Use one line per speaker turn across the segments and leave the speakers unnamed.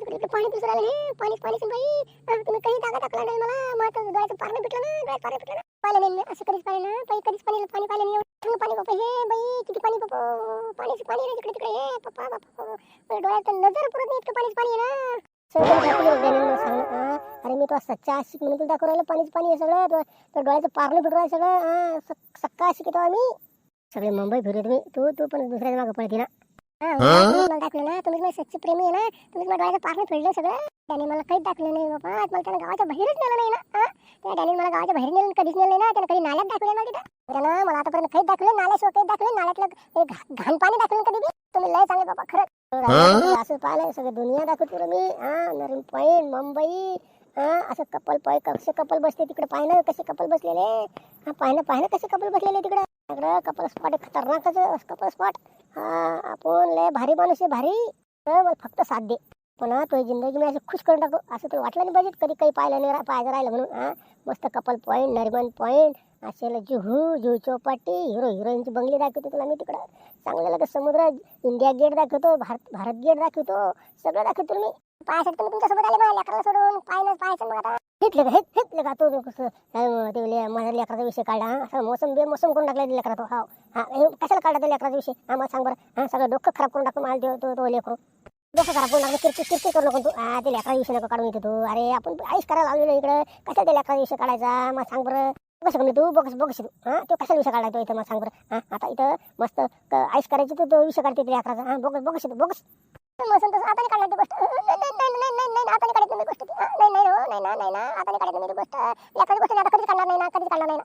तिकडे इकडे पाणी पिसू राहिलं हे पाणी पाणी बाई. तुम्ही काही जागा टाकला नाही मला. मग आता डोळ्याचं पारणं भेटलं ना डोळ्यात पारणं भेटलं ना. पाहिलं नाही असं कधीच पाहिलं ना पाहिजे कधीच पाणी पाणी पाहिलं नाही. एवढं पाणी बापा हे बाई किती पाणी बापा. पाणीच पाणी आहे तिकडे तिकडे. हे पप्पा बापा डोळ्यात नजर पुरत नाही इतकं पाणीच पाणी आहे ना. अरे मी तुला सच्चा शिक म्हणून तुला दाखवू राहिलं पाणीच पाणी आहे सगळं. तो- डोळ्याचं पारणं फिटू राहिलं सगळं. सक्का शिकतो आम्ही. सगळे मुंबई फिरत मी. तू तू पण दुसऱ्याच्या मागं पळती ना. हा, मला दाखवलं ना तुम्ही माझे सच्चे प्रेमी आहे ना तुम्ही माझ्या डोळ्याचं पारणं फिरलं सगळं. त्याने मला काहीच दाखवलं नाही बाबा मला त्यानं गावाच्या बाहेरच नेलं नाही ना? त्या डॅनी मला गावाच्या बाहेर नेलं कधीच नेलं नाही ना त्यानं कधी नाल्यात दाखवलं ना तिथं. त्यानं मला आतापर्यंत काहीच दाखवलं नाल्याशिवाय काहीच दाखवलं नाल्यातलं घाण पाणी दाखवलं कधी बी. तुम्ही लय चांगले बाबा खरंच. असं पाहिलं सगळं दुनिया दाखवतो मी हा? नरीन मुंबई हा असं कपल पाय कसे कपल बसले तिकडे? पाहिलं कसे कपल बसलेले? हा पाहिलं पाहिलं कसे कपल बसलेले तिकडे? सगळं कपल स्पॉट आहे खतरनाकच कपल स्पॉट हा आपण लय भारी माणूस आहे भारी. तर मला फक्त साथ दे. पण हा तुझी जिंदगी मी असं खुश करून टाकू. असं तुला वाटलं नाही पाहिजे? कधी काही पाहिलं नाही पाहायचं राहिलं म्हणून हा? मस्त कपल पॉईंट नरिमन पॉईंट असेल जुहू जुहू चौपाटी हिरो हिरोईनची बंगली दाखवते तुला मी तिकडं. चांगलं लगेच समुद्र इंडिया गेट दाखवतो भारत भारत गेट दाखवतो. सगळं दाखवतो मी. पायासाठी तुम्ही तुमच्यासोबत आले मला लेकराला सोडून. पाहिलं पाहायचं मग आता. घेतलं का हेच हेच का कसं काय मग ते ले- माझ्या लेकराचा विषय काढा हा? मोसम करून टाकला लेकरा तो हा हा हे कशाला काढला त्या लेकराचा विषय? हा मला सांग बरं. हा सगळं डोकं खराब करून टाकतो मला तो- तो तो लेकरू. डोकं खराब करून टाकलं किरकिर किरकिर करू नको तू. हा ते लेकरा विषय नको काढून येतो तू. अरे आपण आईस करायला लावलेलं इकडे. कशाला त्या लेकरा विषय काढायचा? सांग बरं. कसं शकतो तू बघ बघ तू. हा तो कशाला विषय काढायचा इथं? मग सांग बरं. हा आता इथं मस्त क- आईस करायची तू तो विषय काढते त्या लेकराचा. हा बघ बघ तू बघ तसं आता काढणार ती गोष्ट. नाही नाही आता काढत गोष्ट. हा, नाही नाही हो नाही ना नाही ना आता काढत गोष्ट. एखादी गोष्ट आता कधीच काढणार नाही ना कधीच काढणार नाही ना.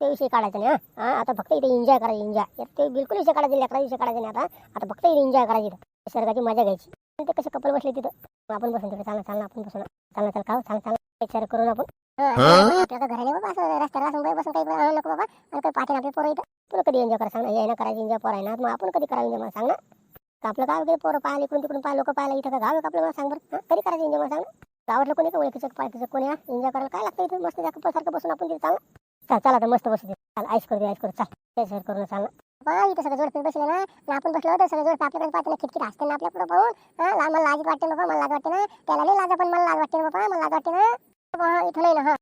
ते विषय काढायचं नाही हा. आता फक्त इथे एन्जॉय करायचं एन्जॉय ते बिलकुल विषय काढायचे लेकरा विषय काढायचे नाही आता. आता फक्त इथे एन्जॉय करायची. निसर्गाची मजा घ्यायची. ते कसे कपल बसले तिथं. आपण बसून तिकडे चालना चालना आपण बसून. चालना चाल खाऊ चाल चाल. विचार करून आपण. आपल्या घराने बाबा असं रस्त्याला असं बाई बसून काही आणू नको बाबा. आणि काही पाठी आपले पोरं इथं. तुला कधी एन्जॉय करा सांग यायला करायचं एन्जॉय पोरं आहे ना. मग आपण कधी मला सांग ना. का आपलं गाव वगैरे पोरं पाहिले इकडून तिकडून पाहिलं लोक पाहिलं इथं का गाव आहे आपलं? मला सांग बरं. कधी करायचं इंजॉय मला सांग गावातलं कोणी का ओळखीचं पाहिजे कोणी इंजॉय करायला काय लागतं इथं? मस्त त्या सारखं बसून आपण तिथे चांगलं चाल चला आता मस्त बसू दे चाल आईस करू दे आईस करू. चाल त्याच्यावर करून चाल. ना इथं सगळं जोड बसले ना. आणि आपण बसलो होतो सगळं जोड आपल्याकडे पाहते ना खिटकीत असते ना आपल्या पुढे पाहून. हा? मला लाज वाटते ना बाबा मला लाज वाटते ना. त्याला नाही लाज पण मला लाज वाटते ना बाबा मला लाज वाटते ना. इथं नाही ना हा.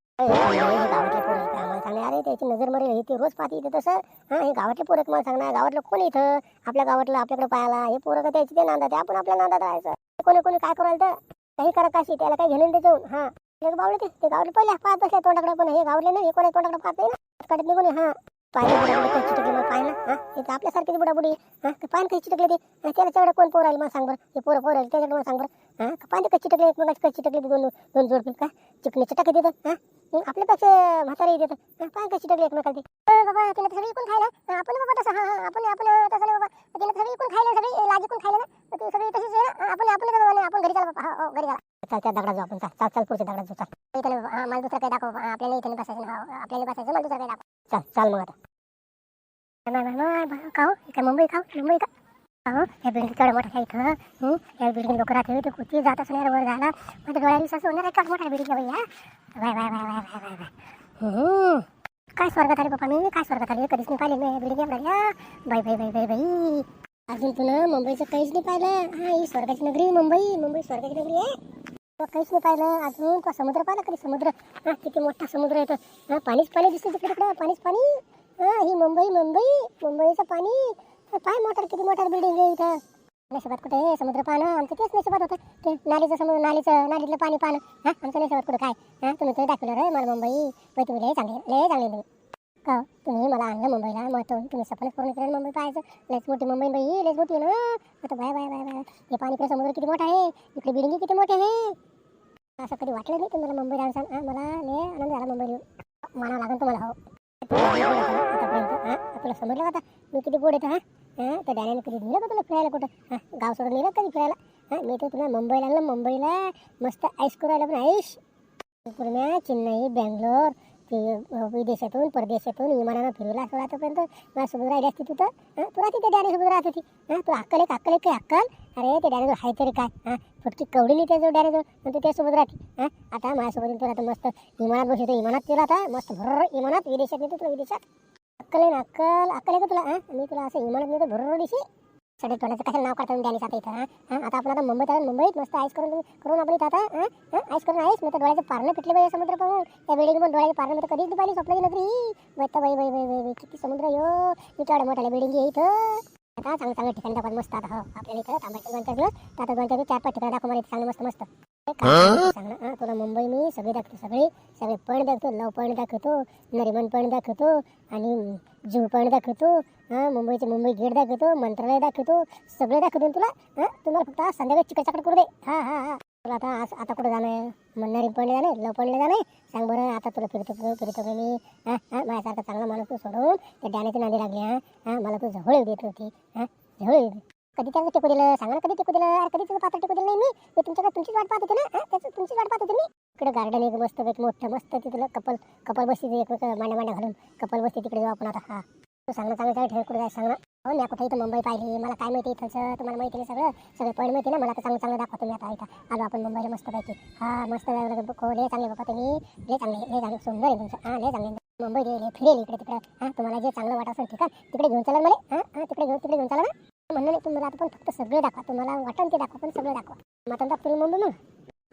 अरे त्याची नजर मरेल हे ते रोज पाहते इथं तसं हा हे गावातले पोरं मला सांगणार गावातलं कोण इथं आपल्या गावातलं आपल्याकडे पाहायला हे पोरं का त्याची ते नांदात आहे, आपण आपल्या नांदात राहायचं कोणी कोणी काय करायला तर काही करा काशी त्याला काही घेणं जाऊन हा हे बावळे ते ते गावले पहिले पाहत बसल्या तोंडाकडे पण हे गावले नाही हे कोणा तोंडाकडे पाहत नाही ना काढत नाही कोणी हा पाहिलं बुडाबुडी कशी पाहिलं हा हे आपल्यासारखीच बुडाबुडी. हा? ते पान कशी चिटकले ते. हा, त्याला तेवढं कोण पोर आले मला सांग बरं? हे पोरं पोर आले त्याच्याकडे मला सांग बरं. हा? पान कशी चिटकले? एकमेकाची कशी चिटकले ते? दोन दोन जोड का चिकण्याचे टाके देतात हा? हं, आपल्यापेक्षा म्हातारे देतात हा, पान कशी चिटकले एकमेकाला ते अ, बाबा तिला तर सगळी कोण खायला? हा, आपण बाबा तसं हा हा आपण आपण तसं नाही बाबा. तिला तर सगळी कोण खायला सगळी लाजी कोण खायला ना? ती सगळी तशीच आहे ना? हा, आपण आपण बाबा नाही, आपण घरी चाल बाबा. हा, हो, घरी चला. चाल त्या दगडा जाऊ आपण. चाल चाल चाल पुढच्या दगडा जाऊ. चाल. इथे नाही बाबा हा मला दुसरं काही दाखव बाबा. हा, आपल्याला इथे नाही बसायचं ना, हा, आपल्याला बसायचं मला दुसरं काही दाखव. चाल चाल मग आता. का हो इथे मुंबई का मुंबई का अहो या बिल्डिंग केवढ्या मोठ्या आहे इथं हं? या बिल्डिंग लोक राहते ते कुठे जात असणार वर झाला माझ्या डोळ्याने असं होणार आहे का मोठ्या बिल्डिंग आहे हा bye bye bye bye bye bye bye हं. काय स्वर्गात आले पप्पा मी काय स्वर्गात आले कधीच नाही पाहिले मी बिल्डिंग एवढ्या या बाय बाय बाय बाय बाई अजून तुला मुंबईचं काहीच नाही पाहिलं हा ही स्वर्गाची नगरी मुंबई मुंबई स्वर्गाची नगरी आहे काहीच नाही पाहिलं अजून तो समुद्र पाहिला कधी समुद्र हा किती मोठा समुद्र आहे हा पाणीच पाणी दिसते तिकडे तिकडे पाणीच पाणी हा ही मुंबई मुंबई. मुंबईचं पाणी. पाय मोटर किती मोटर बिल्डिंग आहे इथं. नशिबात कुठे हे समुद्र पाहणं आमचं तेच नशिबात होतं. ते नालीचं समुद्र नालीचं नालीतलं पाणी पाहणं हा आमचं नशिबात कुठं काय? हा तुम्ही तर दाखवलं रे मला मुंबई. पण तुम्ही लय चांगले लय चांगले तुम्ही का तुम्ही मला आणलं मुंबईला मग तुम्ही सपनच पूर्ण केलं मुंबई पाहायचं. लयच मोठी मुंबई बाई लयच मोठी ना. आता बाय बाय बाय बाय. हे पाणी इकडे समुद्र किती मोठा आहे? इकडे बिल्डिंग किती मोठे आहे? असं कधी वाटलं नाही तुम्हाला मुंबईला आणसान हा मला लय आनंद झाला मुंबईला येऊन. मानावं लागेल तुम्हाला हो. तुला समजलं का मी किती गोड येतो हा? हा? तर डॅनॅने कधी नेलं का तुला फिरायला कुठं? हा? गाव सोडून नेलं कधी फिरायला? हा? मी तर तुला मुंबईला आणलं मुंबईला मस्त ऐश करू राहिलं पण ऐश पूर्ण चेन्नई बँगलोर विदेशातून परदेशातून विमानानं फिरवला असं आतापर्यंत माझ्यासोबत राहिली असती तू तर हा तू राहते त्या राहत होती. हां तू अक्कल एक अक्कल एक अक्कल? अरे ते डॅनेजवळ हाय तरी काय? हा फटकी कवडी नाही त्याजवळ डॅनेजवळ पण तू त्यासोबत राहते. हा आता माझ्यासोबत तुला आता मस्त विमानात बसतो विमानात तुला आता. मस्त भर विमानात विदेशात नेतो तुला विदेशात. अक्कल आहे ना अक्कल? अक्कल आहे का तुला? हा मी तुला असं विमानात नेतो भर दिशी सडे तोंडाचं कसं नाव करता द्यायला आता इथं हां? हा? आता आपण आता मुंबईत आहे मुंबईत मस्त आईस करून करून आपण इथं आता हां? हा? आईस करून आईस मी तर डोळ्याचं पारणं पिटले पाहिजे समुद्र पाहून. त्या वेळी पण डोळ्याचं पारणं मी तर कधीच नाही पाहिली स्वप्नाची नगरी बत्ता बाई बाई बाई बाई किती समुद्र यो. मी केवढ्या मोठ्या बिल्डिंग आहे इथं. आता चांगलं चांगलं ठिकाण दाखवत मस्त आता हो आपल्याला इथं. थांबायचं दोन चार दिवस तर आता दोन चार चार पाच ठिकाण दाखव मला इथं चांगलं मस्त मस्त. तुला मुंबई मी सगळे दाखवतो सगळे. सगळे पण दाखवतो लव पण दाखवतो नरिमन पण दाखवतो आणि जीव पण दाखवतो हा मुंबईचे मुंबई गेट दाखवतो मंत्रालय दाखवतो सगळे दाखवतो तुला? हा तुम्हाला फक्त आज संध्याकाळी चिकट चाकट करू दे. हा हा हा. तुला आता आज आता कुठं जाणं आहे? म्हणणारी पण जाणे लव पण जाणे सांग बरं आता तुला फिरतो फिरतो का मी? हा हा माझ्यासारखा चांगला माणूस तू सोडून त्या डॅण्याची नांदी लागली हा हा मला तू जवळ देत होती हा जवळ. कधी त्याचं टिकू दिलं सांगा ना कधी टिकू दिलं अरे कधी तुझं पात्र टिकू दिलं नाही मी. मी तुमच्याकडे तुमचीच वाट पाहत होते ना? हा, त्याचं तुमचीच वाट पाहत होते मी. इकडे गार्डन एक मस्त एक मोठं मस्त तिथलं कपल कपल बसते एक मांड्या मांड्या घालून. कपल बसते तिकडे जाऊ आपण आता. हा. तू सांग चांगलं चांगलं ठेव कुठे जाय सांग ना. हो मी कुठे इथं मुंबई पाहिली. मला काय माहिती इथलचं तुम्हाला माहिती नाही सगळं. सगळं पॉईंट माहिती ना? मला तर चांगलं चांगलं दाखवतो मी आता इथं. आलो आपण मुंबईला मस्त पैकी हा मस्त लय चांगले बघा तुम्ही. लय चांगले लय चांगले सुंदर आहे तुमचं. हा लय चांगले. मुंबई गेले फिरेल इकडे तिकडे. हा तुम्हाला जे चांगलं वाटत असेल ठीक आहे. तिकडे घेऊन चला मला. हा हा तिकडे घेऊन तिकडे घेऊन चाला ना. म्हणलं नाही तुम्हाला आता पण फक्त सगळे दाखवा. तुम्हाला वाटण ते दाखवा पण सगळं दाखवा. मटण दाखवा तुम्ही मुंबई मग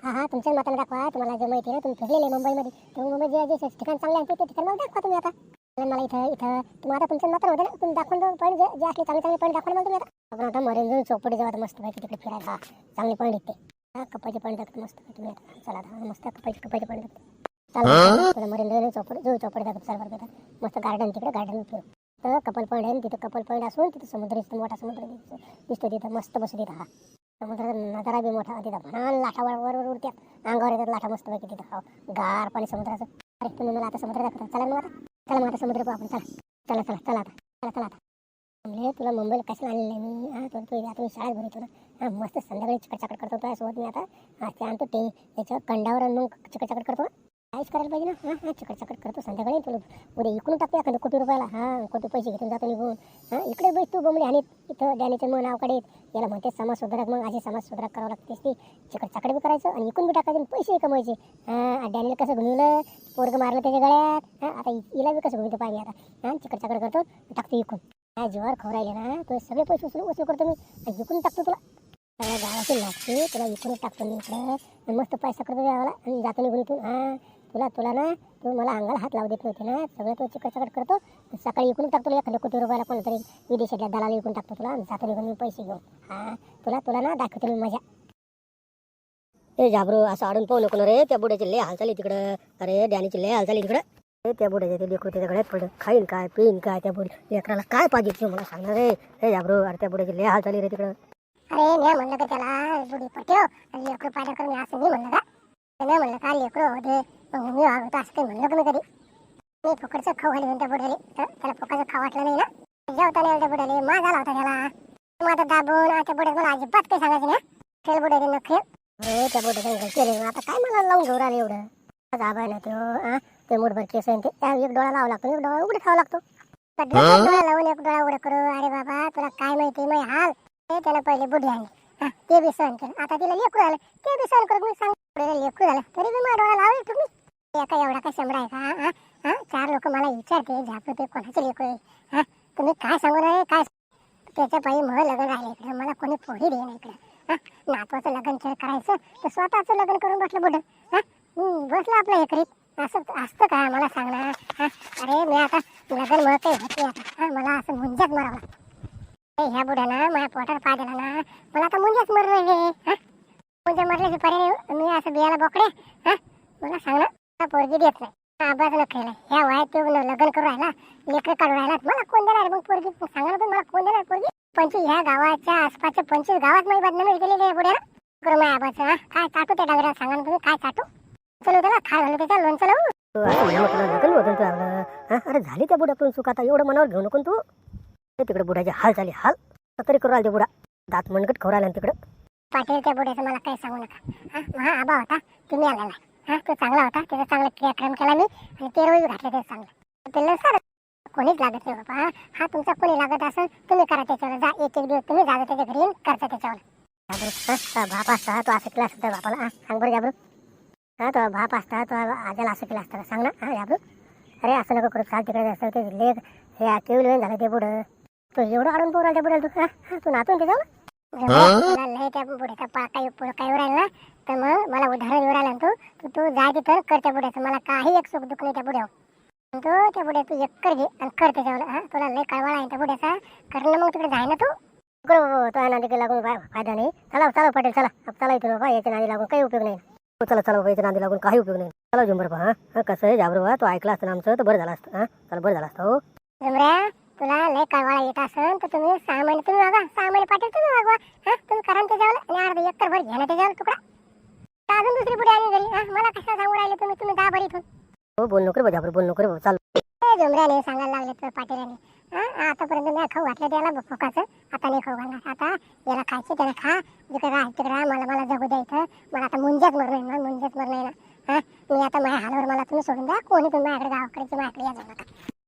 हा हा तुमच्या मताने दाखवा तुम्हाला जे माहिती आहे ना तुम्ही फिरलेले मुंबईमध्ये. तुम्ही मुंबई जे जे ठिकाण चांगले आहे ते ठिकाण मला दाखवा तुम्ही आता. मला इथं इथं तुम्ही आता तुमच्या मताने होते ना तुम्ही दाखवून पॉईंट जे जे असले चांगले चांगले पॉईंट दाखवा मला तुम्ही आता. आपण आता मरेन जाऊन चौपडी मस्त पैकी तिकडे फिरायला चांगले पॉईंट येते. हा कपाचे पॉईंट दाखवतो मस्त तुम्ही आता. चला आता मस्त कपाचे कपाचे पॉईंट दाखवतो. चला मरेन जाऊन चौपडी जाऊ चौपडी दाखवतो बरं मस्त गार्डन तिकडे गार्डन फिरू तर कपल पॉईंट आहे तिथं कपल पॉईंट असून तिथं समुद्र दिसतो मोठा समुद्र दिसतो दिसतो तिथं मस्त बसू तिथं हा. समुद्राचा नजारा बी मोठा तिथं म्हणा लाटा वर उडत्यात. अंगावर येतात लाटा मस्त पैकी तिथं. हो गार पाणी समुद्राचं. अरे तुम्ही मला आता समुद्र दाखवता. चला मग आता. चला मग आता समुद्र पाहू आपण. चला चला चला चला आता चला चला. आता म्हणजे तुला मुंबईला कशाला आणलेलं आहे मी? हा तर तू आता मी शाळेत भरतो ना. हा मस्त संध्याकाळी चिकटचाकट करतो तुझ्या सोबत मी आता. हा ते आणतो ते. याच्या कंडावर आणून चिकटचाकट करतो काहीच करायला पाहिजे ना? हा चिकट चकट करतो. संध्याकाळी तुला उद्या इकडून टाकतो का कोटी रुपयाला. हा कोटी पैसे घेऊन जातो निघून. हां इकडे बैस तू बोंबले आणि इथं डॅनीचे मन नावकडे याला म्हणते समाज सुधारक मग. असे समाज सुधारक करावं लागतेस ती. चिकटचाकट बी करायचं आणि इकडून बी टाकायचं पैसे कमवायचे. हां डॅनीला कसं घुमवलं? पोरग मारलं त्याच्या गळ्यात. हां आता इला बी कसं घुमवतो पाहिजे आता. हा चिकटचाकट करतो टाकतो इकून हां जीवावर खवरायले ना? तुझे सगळे पैसे उचलून वसूल करतो मी. आणि टाकतो तुला. गावाची लागते तुला इकडूनच टाकतो मी इकडे. मस्त पैसा करतो द्यावाला आणि जातो निघून इथून. हां तुला तुला ना तू मला अंगाला हात लावू देत नव्हते ना. सगळं तो चिकटचाकट करतो. सकाळी इकडून टाकतो तुला एखाद्या कोटी रुपयाला कोणतरी विदेशातल्या दलाला इकडून टाकतो तुला जातो निघून मी पैसे घेऊन. हा तुला तुला ना दाखवतो मी मजा.
ए जाबरू असं आडून पाहू नको ना रे. त्या बुड्याची लय हालचाली तिकडं. अरे डॅनीची लय हालचाली तिकडं. ए त्या बुड्याच्या ते लेकरू त्याच्या गळ्यात पडलं. खाईन काय पिईन काय त्या बुडी लेकराला काय पाहिजे ते मला सांगणार रे. हे जाबरू अरे त्या बुड्याची लय हालचाली रे तिकडं.
अरे मी म्हणलं का त्याला बुडी आणि लेकरू पायदा करून असं मी म्हणलं का? मी म्हणलं का लेकरू मग मी वागवतो असं काही म्हणलं का मी कधी. मी फुकटचं खाऊ घाली त्या बुड्याले तर त्याला फुकटचं खाऊ वाटलं नाही ना? जेवता नाही त्या बुड्याले मा झाला होता त्याला. आता दाबून आता बुड्यात मला अजिबात काही सांगायचं ना खेळ बुड्याले न खेळ.
अरे त्या गलती रे आता काय मला लावून घेऊन आले एवढं? जाबाय ना तो हा? ते मुठभर केस आहे ते. एक डोळा लावा लागतो एक डोळा उघडे ठेवावा लागतो.
डोळा लावून एक डोळा उडं करू. अरे बाबा तुला काय माहिती? मग हाल. ते त्यानं पहिले बुढी आणली हा, ते बी सहन केलं. आता तिला लेकरू आलं ते बी सहन करू मी सांग? पुढे लेकरू झालं. तरी बी माझा डोळा लावले तुम्ही. एका एवढा काय शंभर आहे का? हा? हा चार लोक मला विचारते झापू ते कोणाचे लेकरू आहे. हा? तुम्ही काय सांगू नये काय त्याच्या पायी मग लग्न राहिले इकडे. मला कोणी पोरी दे इकडे. हा? नातवाचं लग्न खेळ करायचं तर स्वतःचं लग्न करून बसलं बुड हा? बसलं आपलं हे असं असतं का मला सांग ना हा? अरे मी आता लग्न मग काही होते आता. हा मला असं मुंजात मरावं ह्या बुड्यानं माझ्या पोटात पाय दिला ना. मला आता मुंजाच मरलं हे. हा? मुंजा मरल्याचे पर्याय मी असं बियाला बोकडे. हा? मला सांग ना पोरगी देत नाही. आबाज न खेळ ह्या वयात तो लग्न करून राहिला लेकर काढून राहिला मला कोण देणार? मग पोरगी सांगा ना पण मला कोण देणार पोरगी? पंचवीस ह्या गावाच्या आसपासच्या पंचवीस गावात माझी बदनामी केलेली आहे बुड्याला करू माझ्या आबाचं हा? काय चाटू त्या डागऱ्याला सांगा ना तुम्ही काय चाटू? चलो त्याला खाय घालू त्याच्या लोणचं लावू?
अरे झाली त्या बुड्याकडून चूक आता एवढं मनावर घेऊ नको तू. तिकडे बुड्याची हाल झाली हाल. तरी करू राहिले ते बुडा दात मनगट खवरायला तिकडं.
पाटील त्या बुड्याचं मला काही सांगू नका. हा आबा होता तुम्ही आला नाही. हा तो चांगला होता. त्याचा चांगला क्रियाक्रम केला मी आणि ते रोज घातले ते चांगलं. पिल्लं सर कोणीच लागत नाही बाबा हा. तुमचा कोणी लागत असेल तुम्ही करा त्याच्यावर. जा एक एक दिवस तुम्ही जा त्याच्या घरी येऊन करता त्याच्यावर.
बाप असता तो असं केला असता बापाला. सांग बरं हा तो बाप असता तो आजाला असं केलं असतं? सांग ना हा अरे असं नको करू. चाल तिकडे असं ते लेख हे केवळ झालं ते पुढं.
तू एवढं अडून पोराला त्या बुड्याला तू हा? तू नातून ते जाऊ त्या पुढं राहिलं ना. तर मग मला उदाहरण येऊ राहिलं तू? तू तू जाय तिथं कर त्या बुड्याचं मला काही एक सुख दुःख नाही त्या बुड्यावर तू त्या बुड्या तू एक कर घे आणि कर त्याच्यावर. हा तुला लय कळवाळा आहे त्या बुड्याचा करणं मग तिकडे जाय ना तू? करू तो नादी लागून काय फायदा नाही. चला चला पटेल चला. अब चला इथून बाबा याच्या नादी लागून काही उपयोग नाही. हो, चला चला बाबा याच्या नादी लागून काही उपयोग नाही. चला झुंबर बा हा. हा, कसं आहे जाबरू बा तो ऐकला असतं आमचं तर बरं झालं असतं हा. चला बरं झालं असतं हो. झुमऱ्या तुला लय कळवाळा येत असेल तर तुम्ही सहा महिने तुम्ही वागा. सहा महिने पाटील तुम्ही वागवा. हा तुम्ही करा त्याच्यावर आणि अर्धा एकर भर घ्या ना त्याच्यावर तुकडा. तर अजून दुसरी पुढे आली घरी. हा मला कसं सांगू राहिले तुम्ही? तुम्ही दहा भर इथून.
हो बोल नको रे बा जाबरू बोल नको रे चाल.
ए, झुमऱ्याने सांगायला लागले तर पाटीलाने हा आतापर्यंत मी खाऊ घातलं त्याला फुकाचं. आता नाही खाऊ घालणार. आता याला खायचं त्याला खा. जिकडे राह तिकडे राह. मला मला जगू द्यायचं मला आता मुंजाच मर नाही ना मुंजाच मर नाही ना. हा मी आता माझ्या हालावर मला तुम्ही सोडून द्या. कोणी तुम्ही माझ्याकडे गावाकडे माझ्याकडे या जाऊ नका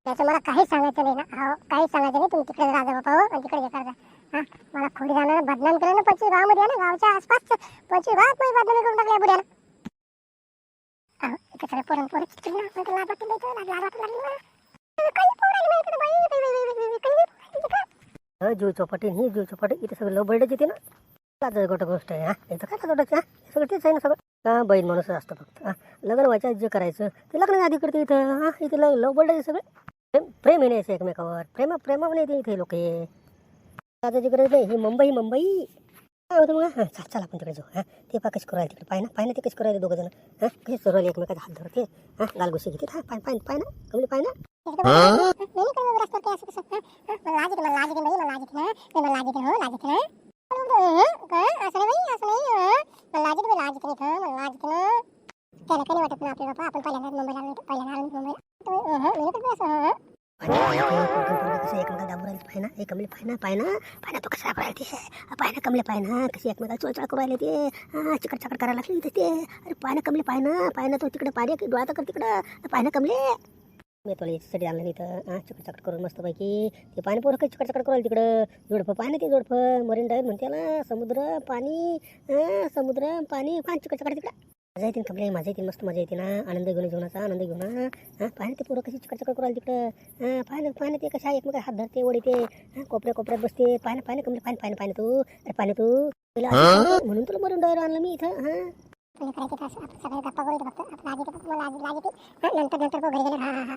त्याचं मला काहीच सांगायचं नाही ना. हो काहीच सांगायचं नाही. तुम्ही तिकडे राजा बापा हो आणि तिकडे हे करता. मला खोडी जाणार बदनाम केलं ना पंचवीस गावामध्ये ना गावच्या आसपास पंचवीस गावात मी बदनाम करून टाकल्या बुड्याला. इथे सगळे पोरं ना, लागली काही पोरं आली बाई, बाई, बाई, बाई, बाई, काही नाही पोरं
चौपाटी ही जीव चौपाटी इथे सगळं लव बर्डच येते ना. गोट गोष्ट आहे हा. इथं काय गोटाचं हा? सगळं तेच आहे ना सगळं. हा बैल माणूस असतं फक्त हा. लग्न व्हायचं जे करायचं ते लग्न आधी करते इथं हा. इथे लव लव बर्ड आहे सगळे. प्रेम प्रेम आहे एकमेकावर. प्रेम प्रेमावर येते इथे लोक लाजाची गरज नाही. ही मुंबई मुंबई. काय होतं मग? हां चल चल आपण तिकडे जाऊ. हां ते पा कशी करायला तिकडे? पाय ना पाय ना ते कशी करायला दोघं जण हां कशी चोरवले एकमेकाचा हात धरते? हां गालगोशी घेते. हा पाय पाय पाय ना. कमली पाय ना.
तिकडे. त्याला काही वाटत ना आपण पहिल्यांदा मुंबईला पहिल्यांदा मुंबईला. तुम्ही, हं, मी नाही करत बाई असं, हं.
कसं एकमेकाला दाबू राहिले पाय हे कमले पाय ना पाय तो कसा राहिला ते पाय कमले पाय ना कशी एकमेकाला चोळचाळ करू राहिले ते. हा चिकट चाकट करायला लागली इथे ते. अरे पाय कमले पाय ना पाय ना तो तिकडे पाय डोळा कर तिकडं. पाय कमले. मी तुला याच्यासाठी आणलं नाही इथं हा चिकट चाकट करून मस्तपैकी ते पाणी पोरं काही चिकट चाकट करू तिकडं. जोडफं पाय ना ते जोडफं. मरीन ड्राईव्ह म्हणते ना समुद्र पाणी समुद्र पाणी पाणी चिकट चाकट तिकडं. मजा येते ना कमले मजा येते मस्त मजा येते ना. आनंद घेऊन जेवणाचा आनंद घेऊन हा. ना ते पोरं कशी चिकट चाकट करू राहिले तिकडं. हा पाहिलं पाहिलं ते कशा एकमेका हात धरते ओढते. हा कोपऱ्या कोपऱ्यात बसते. पाहिलं पाहिलं कमले पाहिलं पाहिलं पाहिलं तू. अरे पाहिलं तू. तुला म्हणून तुला मरून डोयर आणलं मी इथं. हा.
येते. हं, नंतर नंतर बघ घरी गेले. हा हा हा.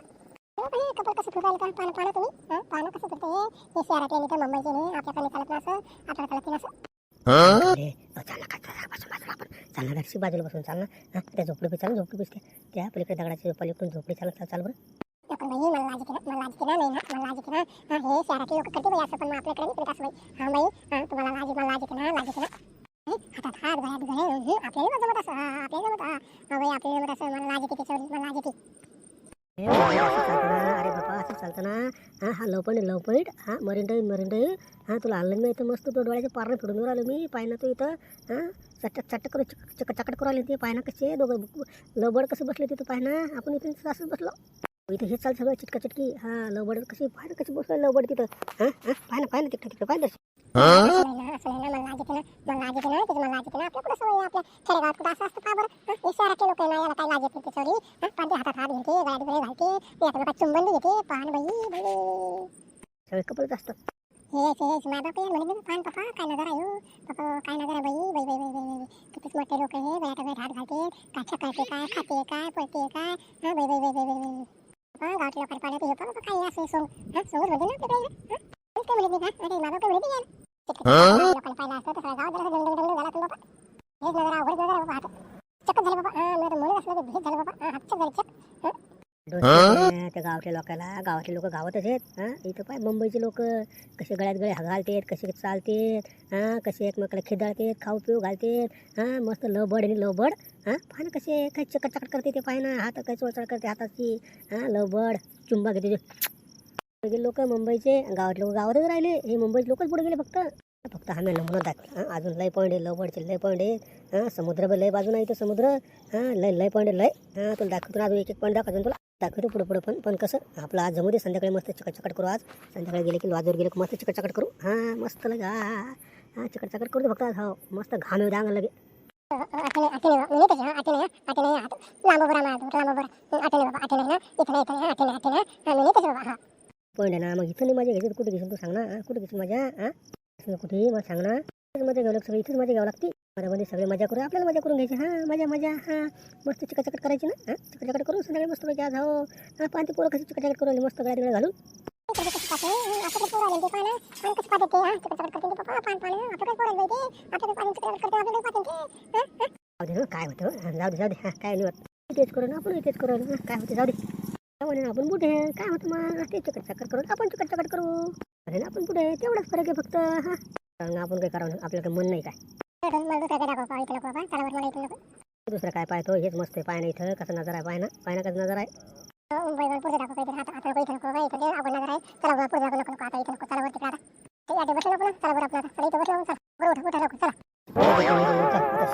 हो बाई, कपल कसं फिरायला का पाहणं पाहणं तुम्ही. हं, पाहणं कसं फिरते हे शहरातले नाही तर मुंबईचे नाही आपल्याकडे चालत असं आपल्याला चालत नाही असं.
बाजूला गाडीशी बसून चाल ना हा त्या झोपडी चाल झोपडी बसते त्या पलीकडे दगडाची पलीकडून झोपडी चालत चाल बरं.
पण बाई मला लाज ना मला लाज ना नाही ना मला लाज ना. हा हे शहरातले लोक करते बाई असं पण मग आपल्याकडे नाही करत असं बाई. हा बाई हा तुम्हाला लाज मला लाज येते ना लाज येते ना. हे, हातात हात गळ्यात गळे हे आपल्याला जमत असं हा हा, आपल्याला जमत हा. हा बाई आपल्याला जमत असं मला लाज येते त्याच्यावर मला लाज येते
ए, असं चालतं ना हा हा लव पॉईंट लव पॉईंट हा मरीन ड्राईव्ह मरीन ड्राईव्ह हा तुला आणलं मी इथं मस्त तो डोळ्याच्या पारणं फिरून आलो राहिलो मी पाय ना तू इथं हा चटक चटक करू चक चक चकट करू आले ते पाय ना कसे दोघं लवबड कसं बसले तिथं पाय ना आपण इथं असंच बसलो. इथं हे चाल सगळं चिटका चिटकी हा लवबड कशी पाय ना कशी बसलं लवबड तिथं हा हा पाय ना पाय ना तिकडे तिकडे पाय
आहे लोक काय लाज चुंबन घेते पान बाई
सगळे कपलच असतात
हे हे माय बाप यार पान पप्पा काय नजर आहे हो पप्पा काय नजर आहे बाई बाई बाई बाई बाई कितीच मोठे लोक हे? गळ्यात गळ्यात हात घालते काय छकायते काय खाते काय पळते काय हा बाई बाई बाई बाई बाई बाई गावातल्या लोकांना पाहिलं हे पप्पा काय असं सोंग हा सोंगच म्हणजे ना आपल्याकडे काय म्हणत नाही का? अरे माय बाप काय म्हणते
गावातल्या लोकांना गावातले लोक गावातच आहेत इथं पाय मुंबईचे लोक कसे गळ्यात गळे घालतेत कसे चालतेत हां? कसे एकमेकाला खिदाळतेत खाऊ पिऊ घालतेत हां? मस्त लवबड आणि लवबड हां? पाहा ना कसे काय चकट चकट करते ते पाय ना हात काही चोळचळ करते हाताची हां? लवबड चुंबा घेते लोक मुंबईचे गावातले लोक गावातच राहिले हे मुंबईचे लोकच पुढे गेले फक्त. फक्त आम्ही नमुना दाखवला अजून लय पॉईंट आहे लवबडचे लय पॉईंट आहे. हां समुद्र बी लय बाजून आहे इथं समुद्र. हां लय लय पॉईंट लय. हां तुला दाखवतो अजून एक एक पॉईंट दाखवतो तुला. दाखवतो पुढे पुढे पण पण कसं? आपलं आज जमू दे संध्याकाळी मस्त चिकट चकट करू आज. संध्याकाळी गेले की वाजवर गेले की मस्त चिकट चकट करू. हां मस्त लगे. हां हां चिकट चकट करू फक्त आज. हो मस्त घाम येऊ द्या लगे.
आठवणे ना?
मग इथं नाही माझ्या घ्यायचं कुठे घेशील तू सांग ना? कुठे घेतली मजा हा कुठे? मला सांग ना. इथेच मजा घ्यावं लागतं इथेच मजा घ्यावं लागते. मध्ये सगळे मजा करू. आपल्याला मजा करून घ्यायची. हां मजा मजा हां. मस्त चिकटचकट करायची ना? हां? चिकाचकट करू. सगळे मस्त पैकी आज हो. हां पाहते पोरं कशी चिकाचकट करू राहिली मस्त गळ्या तिकडे घालून. जाऊ दे काय होतं? जाऊ दे जाऊ दे. हां काय नाही होत. तेच करू ना आपण तेच करू ना. काय होते? जाऊ दे. म्हणे आपण बुढे काय होतं मग? ते चिकट चक्कर करू आपण चिकट चकट करू. ना आपण पुढे तेवढाच फरक आहे फक्त हां. कारण आपण काही करावं. आपल्याकडे मन नाही काय?
दुसरं काय
काय पाहतो? हेच मस्त आहे पाय ना इथं. कसं नजर आहे पाय ना पाय ना कसं नजर आहे.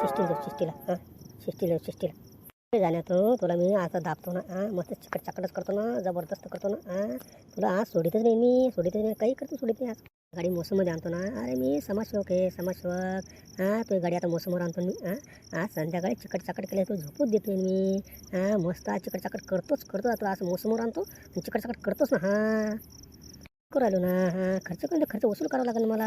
शिस्टील शिस्टीला शिस्टीला शिस्टीला पुढे जाण्यात तुला मी आता दाबतो ना आ मस्त चिकट चकटच करतो ना जबरदस्त करतो ना आ तुला आज सोडितच नाही मी सोडितच नाही काही करतो सोडित नाही आज. गाडी मोसममध्ये आणतो ना अरे मी समाजसेवक आहे समाजसेवक हां? तू गाडी आता मोसमवर आणतो मी हां? आज संध्याकाळी चिकट चाकट केलं तू झोपूच देतो मी हां? मस्त चिकट चाकट करतोच करतो आता आज मोसमवर आणतो आणि चिकट चाकट करतोच ना हां? करू राहिलो ना? हां खर्च करून खर्च वसूल करावा लागेल मला.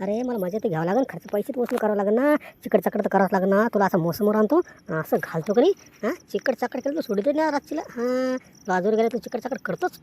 अरे मला मजा तर घ्यावं लागेल खर्च पैसे तर वसूल करावं लागेल ना. चिकट चाकट तर करावं लागेल ना. तुला असं मोसमोर आणतो असं घालतो का नाही? हां चिकट चाकट केलं तर सोडतो ना रातचीला. हां बाजूवर गेला तू चिकट चाकट करतोच.